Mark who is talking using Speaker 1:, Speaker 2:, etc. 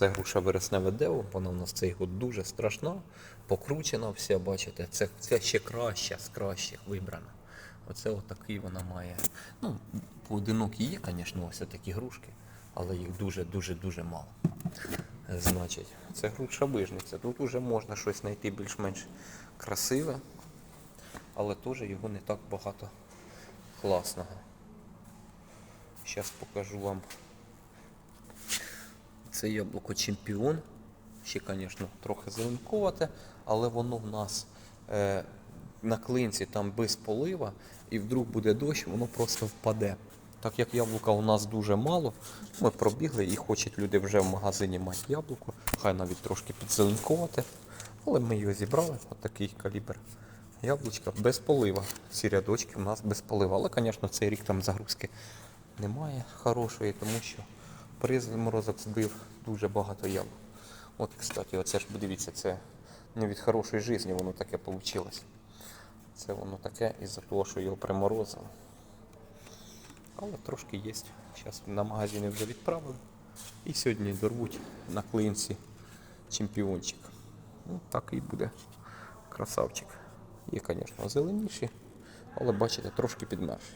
Speaker 1: Це груша вересневе дево, вона в нас цей год дуже страшна, покручена вся, бачите, це, це ще краща з кращих вибрана. Оце отакий вона має. Ну, поодинокі є, звісно, ось такі грушки, але їх дуже-дуже-дуже мало. Значить, це груша вижниця. Тут вже можна щось знайти більш-менш красиве, але теж його не так багато класного. Зараз покажу вам. Це яблуко чемпіон. Ще, звісно, трохи зеленковате, але воно в нас е, на клинці там без полива, і вдруг буде дощ, воно просто впаде. Так як яблука у нас дуже мало, ми пробігли і хочуть люди вже в магазині мати яблуко, хай навіть трошки підзеленковате. Але ми його зібрали, отакий калібр яблучка без полива. Ці рядочки у нас без полива. Але, звісно, цей рік там загрузки немає хорошої, тому що приз морозок збив дуже багато яблук. От, кстати, оце ж подивіться, це не від хорошої житті воно таке вийшло. Це воно таке із-за того, що його приморозило. Але трошки є. Зараз на магазині вже відправили. І сьогодні дорвуть на клинці чемпіончик. Ну, так і буде. Красавчик. Є, звісно, зеленіші, але бачите, трошки підмерші.